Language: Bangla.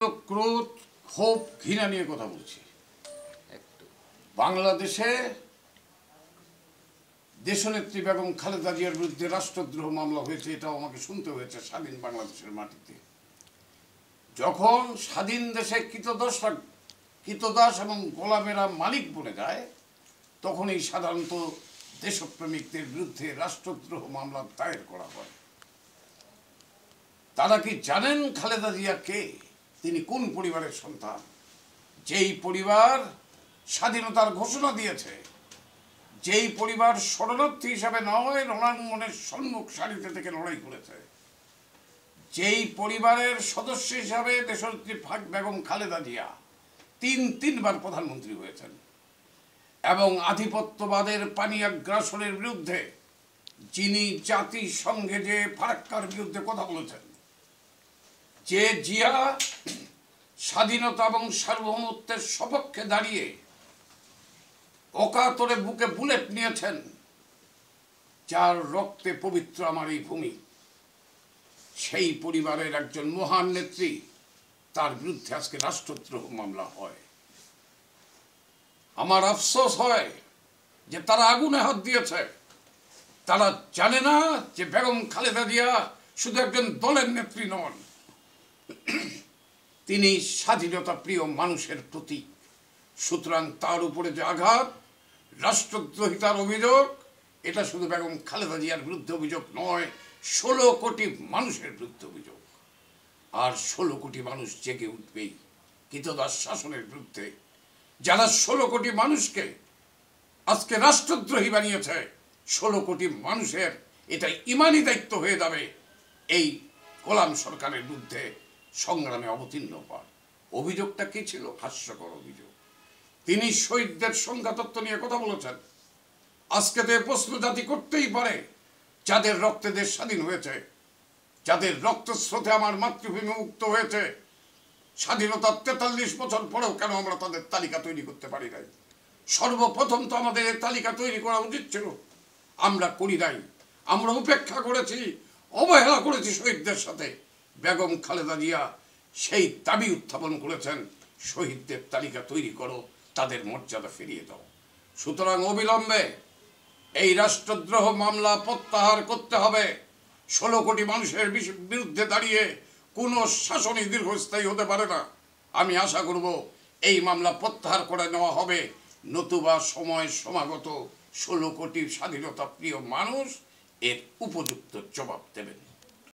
ক্রোধ ক্ষোভ ঘৃণা নিয়ে কথা বলছি। বাংলাদেশে দেশনেত্রী বেগম খালেদা জিয়ার বিরুদ্ধে রাষ্ট্রদ্রোহ মামলা হয়েছে এটাও আমাকে শুনতে হয়েছে স্বাধীন বাংলাদেশের মাটিতে। যখন স্বাধীন দেশে কৃতদাস এবং গোলামেরা মালিক বনে যায় তখনই সাধারণত দেশপ্রেমিকদের বিরুদ্ধে রাষ্ট্রদ্রোহ মামলা দায়ের করা হয়। তারা কি জানেন খালেদা জিয়া কে? তিনি কোন পরিবারের সন্তান? যেই পরিবার স্বাধীনতার ঘোষণা দিয়েছে, যেই পরিবার শরণার্থী হিসাবে নয়, রণাঙ্গনের সম্মুখ সারিতে থেকে লড়াই করেছে, যেই পরিবারের সদস্য হিসাবে দেশনেত্রী ফাক বেগম খালেদা জিয়া তিন, তিনবার প্রধানমন্ত্রী হয়েছেন এবং আধিপত্যবাদের পানি আগ্রাসনের বিরুদ্ধে যিনি জাতিসংঘে যে ফারাক্কার বিরুদ্ধে কথা বলেছেন যে জিয়া স্বাধীনতা এবং সার্বভৌমত্বের সপক্ষে দাঁড়িয়ে অকাতরে বুকে বুলেট নিয়েছেন, যার রক্তে পবিত্র আমার এই ভূমি। সেই পরিবারের একজন মহান নেত্রী, তার বিরুদ্ধে আজকে রাষ্ট্রদ্রোহ মামলা হয়। আমার আফসোস হয় যে তারা আগুনে হাত দিয়েছে। তারা জানে না যে বেগম খালেদা দিয়া শুধু একজন দলের নেত্রী নন তিনি স্বাধীনতা প্রিয় মানুষের প্রতীক। সুতরাং তার উপরে যে আঘাত, রাষ্ট্রদ্রোহিতার অভিযোগ, এটা শুধু বেগম খালেদা জিয়ার বিরুদ্ধে অভিযোগ নয়, ষোলো কোটি মানুষের বিরুদ্ধে অভিযোগ। আর ষোলো কোটি মানুষ জেগে উঠবেই কৃতদাস শাসনের বিরুদ্ধে। যারা ষোলো কোটি মানুষকে আজকে রাষ্ট্রদ্রোহী বানিয়েছে, ষোলো কোটি মানুষের এটা ইমানি দায়িত্ব হয়ে যাবে এই গোলাম সরকারের বিরুদ্ধে। সংগ্রামে অবতীর্ণ হওয়ার। অভিযোগটা কি ছিল? হাস্যকর অভিযোগ। তিনি শহীদদের সংখ্যা তত্ত্ব নিয়ে কথা বলেছেন। আজকে তো এ প্রশ্ন জাতি করতেই পারে, যাদের রক্তে দেশ স্বাধীন হয়েছে, যাদের রক্ত স্রোতে আমার মাতৃভূমি মুক্ত হয়েছে। স্বাধীনতার তেতাল্লিশ বছর পরেও কেন আমরা তাদের তালিকা তৈরি করতে পারি নাই? সর্বপ্রথম তো আমাদের এই তালিকা তৈরি করা উচিত ছিল। আমরা করি নাই। আমরা উপেক্ষা করেছি, অবহেলা করেছি শহীদদের সাথে। বেগম খালেদা জিয়া সেই দাবি উত্থাপন করেছেন, শহীদদের তালিকা তৈরি করো, তাদের মর্যাদা ফিরিয়ে দাও। সুতরাং অবিলম্বে এই রাষ্ট্রদ্রোহ মামলা প্রত্যাহার করতে হবে। ষোলো কোটি মানুষের বিরুদ্ধে দাঁড়িয়ে কোনো শাসনই দীর্ঘস্থায়ী হতে পারে না। আমি আশা করব এই মামলা প্রত্যাহার করে নেওয়া হবে। নতুবা সময় সমাগত। ষোলো কোটি স্বাধীনতা প্রিয় মানুষ এর উপযুক্ত জবাব দেবেন।